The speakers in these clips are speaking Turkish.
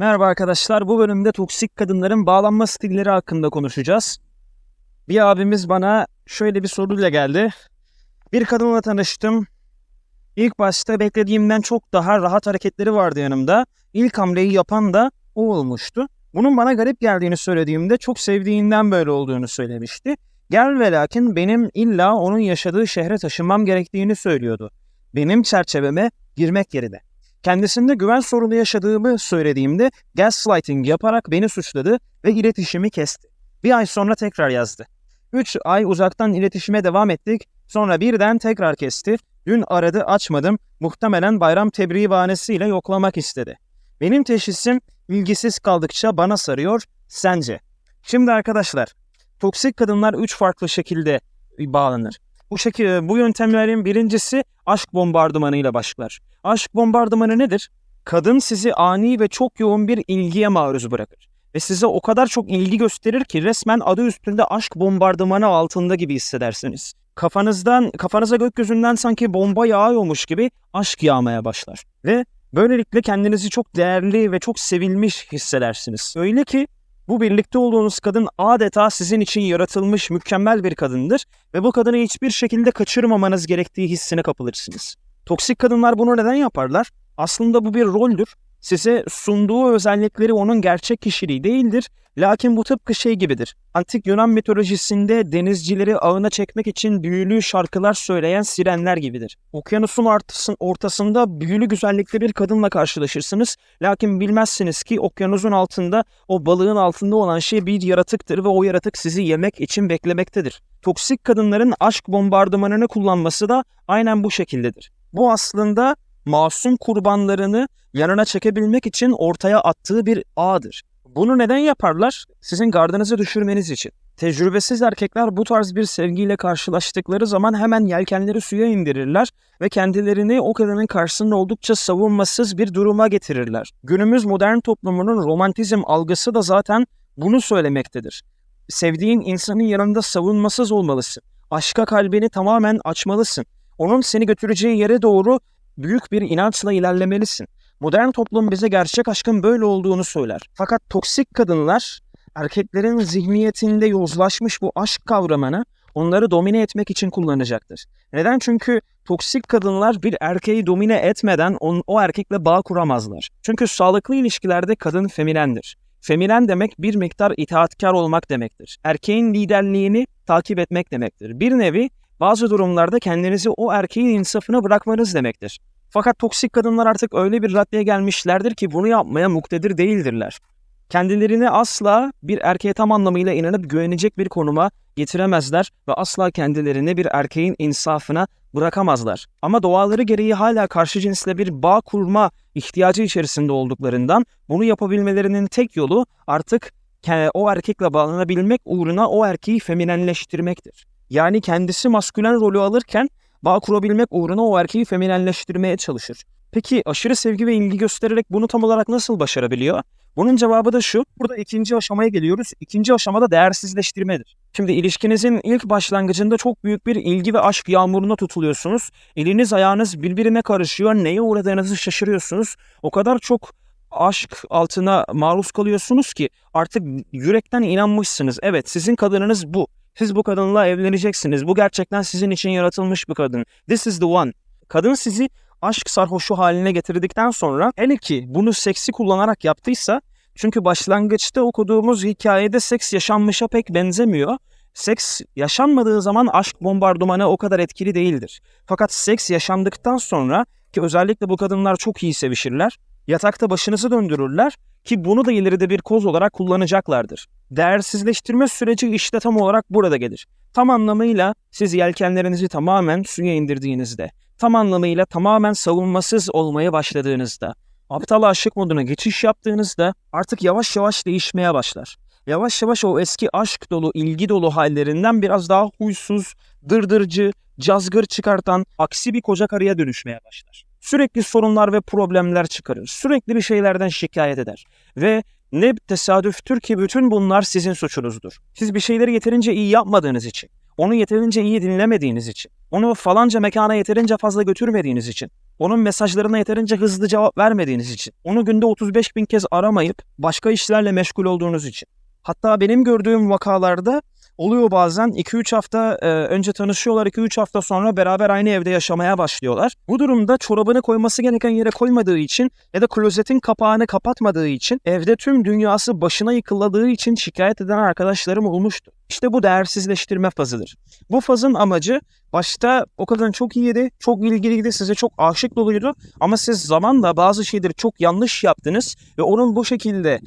Merhaba arkadaşlar. Bu bölümde toksik kadınların bağlanma stilleri hakkında konuşacağız. Bir abimiz bana şöyle bir soruyla geldi. Bir kadınla tanıştım. İlk başta beklediğimden çok daha rahat hareketleri vardı yanımda. İlk hamleyi yapan da o olmuştu. Bunun bana garip geldiğini söylediğimde çok sevdiğinden böyle olduğunu söylemişti. Gel ve lakin benim illa onun yaşadığı şehre taşınmam gerektiğini söylüyordu. Benim çerçeveme girmek yerine. Kendisinde güven sorunu yaşadığımı söylediğimde gaslighting yaparak beni suçladı ve iletişimi kesti. Bir ay sonra tekrar yazdı. 3 ay uzaktan iletişime devam ettik. Sonra birden tekrar kesti. Dün aradı açmadım. Muhtemelen bayram tebriği bahanesiyle yoklamak istedi. Benim teşhisim ilgisiz kaldıkça bana sarıyor. Sence? Şimdi arkadaşlar, toksik kadınlar 3 farklı şekilde bağlanır. Bu şekilde bu yöntemlerin birincisi aşk bombardımanıyla başlar. Aşk bombardımanı nedir? Kadın sizi ani ve çok yoğun bir ilgiye maruz bırakır. Ve size o kadar çok ilgi gösterir ki resmen adı üstünde aşk bombardımanı altında gibi hissedersiniz. Kafanızdan, kafanıza gökyüzünden sanki bomba yağıyormuş gibi aşk yağmaya başlar. Ve böylelikle kendinizi çok değerli ve çok sevilmiş hissedersiniz. Öyle ki bu birlikte olduğunuz kadın adeta sizin için yaratılmış mükemmel bir kadındır ve bu kadını hiçbir şekilde kaçırmamanız gerektiği hissine kapılırsınız. Toksik kadınlar bunu neden yaparlar? Aslında bu bir roldür. Size sunduğu özellikleri onun gerçek kişiliği değildir. Lakin bu tıpkı şey gibidir. Antik Yunan mitolojisinde denizcileri ağına çekmek için büyülü şarkılar söyleyen sirenler gibidir. Okyanusun ortasın- ortasında büyülü güzellikli bir kadınla karşılaşırsınız. Lakin bilmezsiniz ki okyanusun altında o balığın altında olan şey bir yaratıktır ve o yaratık sizi yemek için beklemektedir. Toksik kadınların aşk bombardımanını kullanması da aynen bu şekildedir. Bu aslında masum kurbanlarını yanına çekebilmek için ortaya attığı bir ağdır. Bunu neden yaparlar? Sizin gardınızı düşürmeniz için. Tecrübesiz erkekler bu tarz bir sevgiyle karşılaştıkları zaman hemen yelkenleri suya indirirler ve kendilerini o kadının karşısında oldukça savunmasız bir duruma getirirler. Günümüz modern toplumunun romantizm algısı da zaten bunu söylemektedir. Sevdiğin insanın yanında savunmasız olmalısın. Aşka kalbini tamamen açmalısın. Onun seni götüreceği yere doğru büyük bir inançla ilerlemelisin. Modern toplum bize gerçek aşkın böyle olduğunu söyler. Fakat toksik kadınlar erkeklerin zihniyetinde yozlaşmış bu aşk kavramını onları domine etmek için kullanacaktır. Neden? Çünkü toksik kadınlar bir erkeği domine etmeden on, o erkekle bağ kuramazlar. Çünkü sağlıklı ilişkilerde kadın feminendir. Feminen demek bir miktar itaatkar olmak demektir. Erkeğin liderliğini takip etmek demektir. Bir nevi bazı durumlarda kendinizi o erkeğin insafına bırakmanız demektir. Fakat toksik kadınlar artık öyle bir raddeye gelmişlerdir ki bunu yapmaya muktedir değildirler. Kendilerini asla bir erkeğe tam anlamıyla inanıp güvenecek bir konuma getiremezler ve asla kendilerini bir erkeğin insafına bırakamazlar. Ama doğaları gereği hala karşı cinsle bir bağ kurma ihtiyacı içerisinde olduklarından bunu yapabilmelerinin tek yolu artık o erkekle bağlanabilmek uğruna o erkeği feminenleştirmektir. Yani kendisi maskülen rolü alırken bağ kurabilmek uğruna o erkeği feminenleştirmeye çalışır. Peki aşırı sevgi ve ilgi göstererek bunu tam olarak nasıl başarabiliyor? Bunun cevabı da şu. Burada ikinci aşamaya geliyoruz. İkinci aşamada değersizleştirmedir. Şimdi ilişkinizin ilk başlangıcında çok büyük bir ilgi ve aşk yağmuruna tutuluyorsunuz. Eliniz ayağınız birbirine karışıyor. Neye uğradığınızı şaşırıyorsunuz. O kadar çok aşk altına maruz kalıyorsunuz ki artık yürekten inanmışsınız. Evet sizin kadınınız bu. Siz bu kadınla evleneceksiniz. Bu gerçekten sizin için yaratılmış bir kadın. This is the one. Kadın sizi aşk sarhoşu haline getirdikten sonra hele ki bunu seksi kullanarak yaptıysa çünkü başlangıçta okuduğumuz hikayede seks yaşanmışa pek benzemiyor. Seks yaşanmadığı zaman aşk bombardımanı o kadar etkili değildir. Fakat seks yaşandıktan sonra ki özellikle bu kadınlar çok iyi sevişirler. Yatakta başınızı döndürürler ki bunu da ileride bir koz olarak kullanacaklardır. Değersizleştirme süreci işte tam olarak burada gelir. Tam anlamıyla siz yelkenlerinizi tamamen suya indirdiğinizde, tam anlamıyla tamamen savunmasız olmaya başladığınızda, aptal aşık moduna geçiş yaptığınızda artık yavaş yavaş değişmeye başlar. Yavaş yavaş o eski aşk dolu, ilgi dolu hallerinden biraz daha huysuz, dırdırcı, cazgır çıkartan aksi bir koca karıya dönüşmeye başlar. Sürekli sorunlar ve problemler çıkarır. Sürekli bir şeylerden şikayet eder. Ve ne tesadüftür ki bütün bunlar sizin suçunuzdur. Siz bir şeyleri yeterince iyi yapmadığınız için. onu yeterince iyi dinlemediğiniz için, onu falanca mekana yeterince fazla götürmediğiniz için, onun mesajlarına yeterince hızlı cevap vermediğiniz için, onu günde 35 bin kez aramayıp başka işlerle meşgul olduğunuz için. Hatta benim gördüğüm vakalarda oluyor bazen 2-3 hafta e, önce tanışıyorlar 2-3 hafta sonra beraber aynı evde yaşamaya başlıyorlar. Bu durumda çorabını koyması gereken yere koymadığı için ya da klozetin kapağını kapatmadığı için evde tüm dünyası başına yıkıladığı için şikayet eden arkadaşlarım olmuştu. İşte bu değersizleştirme fazıdır. Bu fazın amacı başta o kadın çok iyiydi, çok ilgiliydi, size çok aşık doluydu ama siz zamanla bazı şeyleri çok yanlış yaptınız ve onun bu şekilde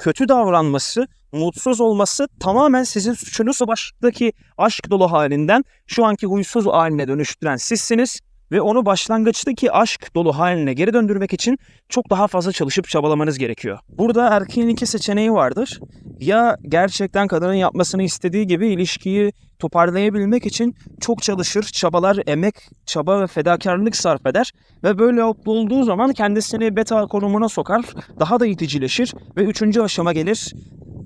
kötü davranması, mutsuz olması tamamen sizin suçunuz. Baştaki aşk dolu halinden şu anki huysuz haline dönüştüren sizsiniz ve onu başlangıçtaki aşk dolu haline geri döndürmek için çok daha fazla çalışıp çabalamanız gerekiyor. Burada erkeğin iki seçeneği vardır. Ya gerçekten kadının yapmasını istediği gibi ilişkiyi toparlayabilmek için çok çalışır, çabalar, emek, çaba ve fedakarlık sarf eder ve böyle olduğu zaman kendisini beta konumuna sokar, daha da iticileşir ve üçüncü aşama gelir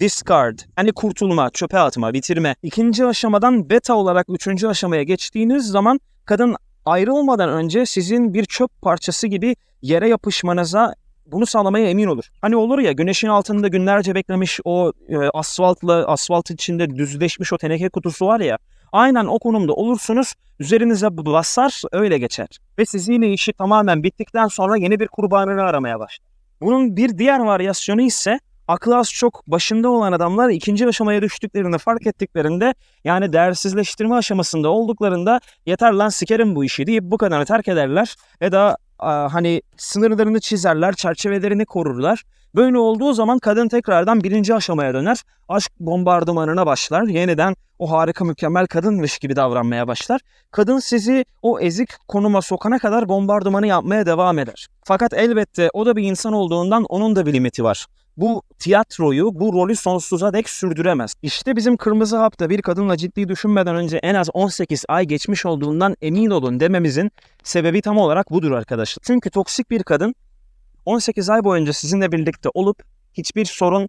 discard. Hani kurtulma, çöpe atma, bitirme. İkinci aşamadan beta olarak üçüncü aşamaya geçtiğiniz zaman kadın ayrılmadan önce sizin bir çöp parçası gibi yere yapışmanıza bunu sağlamaya emin olur. Hani olur ya güneşin altında günlerce beklemiş o e, asfaltla asfalt içinde düzleşmiş o teneke kutusu var ya. Aynen o konumda olursunuz. Üzerinize basar öyle geçer. Ve sizinle işi tamamen bittikten sonra yeni bir kurbanını aramaya başlar. Bunun bir diğer varyasyonu ise aklı az çok başında olan adamlar ikinci aşamaya düştüklerini fark ettiklerinde yani değersizleştirme aşamasında olduklarında yeter lan sikerim bu işi deyip bu kadarını terk ederler ya da hani sınırlarını çizerler, çerçevelerini korurlar. Böyle olduğu zaman kadın tekrardan birinci aşamaya döner. Aşk bombardımanına başlar. Yeniden o harika mükemmel kadınmış gibi davranmaya başlar. Kadın sizi o ezik konuma sokana kadar bombardımanı yapmaya devam eder. Fakat elbette o da bir insan olduğundan onun da bir limiti var bu tiyatroyu, bu rolü sonsuza dek sürdüremez. İşte bizim Kırmızı Hap'ta bir kadınla ciddi düşünmeden önce en az 18 ay geçmiş olduğundan emin olun dememizin sebebi tam olarak budur arkadaşlar. Çünkü toksik bir kadın 18 ay boyunca sizinle birlikte olup hiçbir sorun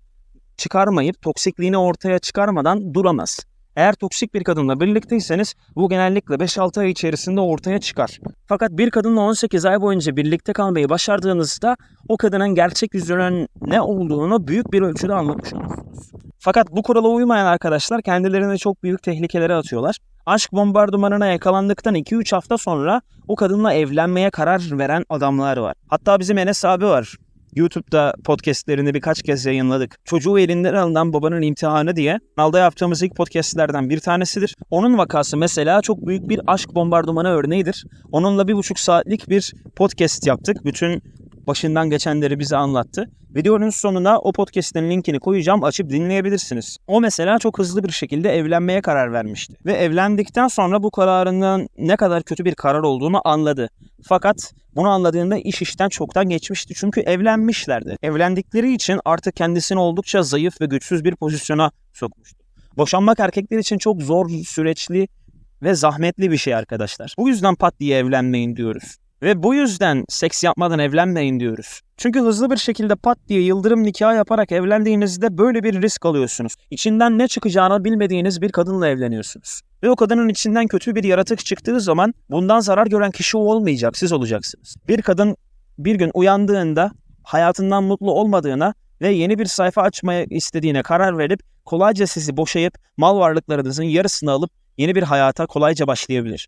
çıkarmayıp toksikliğini ortaya çıkarmadan duramaz. Eğer toksik bir kadınla birlikteyseniz bu genellikle 5-6 ay içerisinde ortaya çıkar. Fakat bir kadınla 18 ay boyunca birlikte kalmayı başardığınızda o kadının gerçek yüzünün ne olduğunu büyük bir ölçüde anlamış olursunuz. Fakat bu kurala uymayan arkadaşlar kendilerine çok büyük tehlikelere atıyorlar. Aşk bombardımanına yakalandıktan 2-3 hafta sonra o kadınla evlenmeye karar veren adamlar var. Hatta bizim Enes abi var. YouTube'da podcastlerini birkaç kez yayınladık. Çocuğu elinden alınan babanın imtihanı diye kanalda yaptığımız ilk podcastlerden bir tanesidir. Onun vakası mesela çok büyük bir aşk bombardımanı örneğidir. Onunla bir buçuk saatlik bir podcast yaptık. Bütün başından geçenleri bize anlattı. Videonun sonuna o podcast'in linkini koyacağım açıp dinleyebilirsiniz. O mesela çok hızlı bir şekilde evlenmeye karar vermişti. Ve evlendikten sonra bu kararından ne kadar kötü bir karar olduğunu anladı. Fakat bunu anladığında iş işten çoktan geçmişti çünkü evlenmişlerdi. Evlendikleri için artık kendisini oldukça zayıf ve güçsüz bir pozisyona sokmuştu. Boşanmak erkekler için çok zor, süreçli ve zahmetli bir şey arkadaşlar. Bu yüzden pat diye evlenmeyin diyoruz. Ve bu yüzden seks yapmadan evlenmeyin diyoruz. Çünkü hızlı bir şekilde pat diye yıldırım nikah yaparak evlendiğinizde böyle bir risk alıyorsunuz. İçinden ne çıkacağını bilmediğiniz bir kadınla evleniyorsunuz. Ve o kadının içinden kötü bir yaratık çıktığı zaman bundan zarar gören kişi o olmayacak, siz olacaksınız. Bir kadın bir gün uyandığında hayatından mutlu olmadığına ve yeni bir sayfa açmaya istediğine karar verip kolayca sizi boşayıp mal varlıklarınızın yarısını alıp yeni bir hayata kolayca başlayabilir.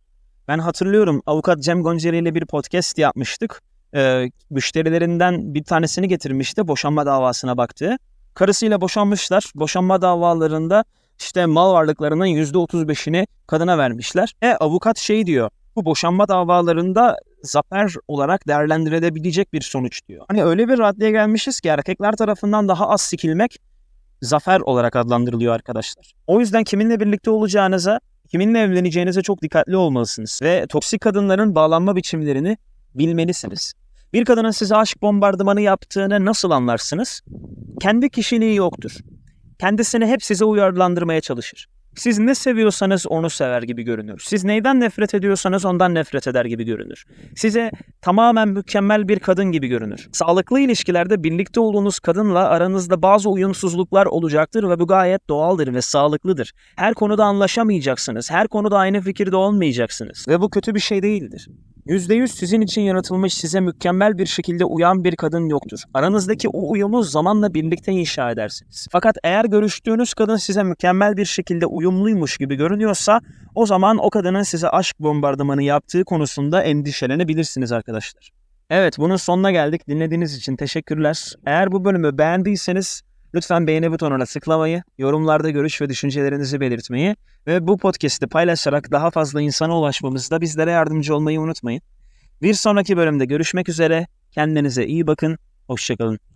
Ben hatırlıyorum avukat Cem Gonceri ile bir podcast yapmıştık. Ee, müşterilerinden bir tanesini getirmişti boşanma davasına baktı. Karısıyla boşanmışlar. Boşanma davalarında işte mal varlıklarının %35'ini kadına vermişler. E avukat şey diyor. Bu boşanma davalarında zafer olarak değerlendirilebilecek bir sonuç diyor. Hani öyle bir raddeye gelmişiz ki erkekler tarafından daha az sikilmek zafer olarak adlandırılıyor arkadaşlar. O yüzden kiminle birlikte olacağınıza kiminle evleneceğinize çok dikkatli olmalısınız ve toksik kadınların bağlanma biçimlerini bilmelisiniz. Bir kadının size aşk bombardımanı yaptığını nasıl anlarsınız? Kendi kişiliği yoktur. Kendisini hep size uyarlandırmaya çalışır. Siz ne seviyorsanız onu sever gibi görünür. Siz neyden nefret ediyorsanız ondan nefret eder gibi görünür. Size tamamen mükemmel bir kadın gibi görünür. Sağlıklı ilişkilerde birlikte olduğunuz kadınla aranızda bazı uyumsuzluklar olacaktır ve bu gayet doğaldır ve sağlıklıdır. Her konuda anlaşamayacaksınız. Her konuda aynı fikirde olmayacaksınız. Ve bu kötü bir şey değildir. %100 sizin için yaratılmış size mükemmel bir şekilde uyan bir kadın yoktur. Aranızdaki o uyumu zamanla birlikte inşa edersiniz. Fakat eğer görüştüğünüz kadın size mükemmel bir şekilde uyumluymuş gibi görünüyorsa o zaman o kadının size aşk bombardımanı yaptığı konusunda endişelenebilirsiniz arkadaşlar. Evet bunun sonuna geldik. Dinlediğiniz için teşekkürler. Eğer bu bölümü beğendiyseniz lütfen beğeni butonuna tıklamayı, yorumlarda görüş ve düşüncelerinizi belirtmeyi ve bu podcast'i paylaşarak daha fazla insana ulaşmamızda bizlere yardımcı olmayı unutmayın. Bir sonraki bölümde görüşmek üzere. Kendinize iyi bakın. Hoşçakalın.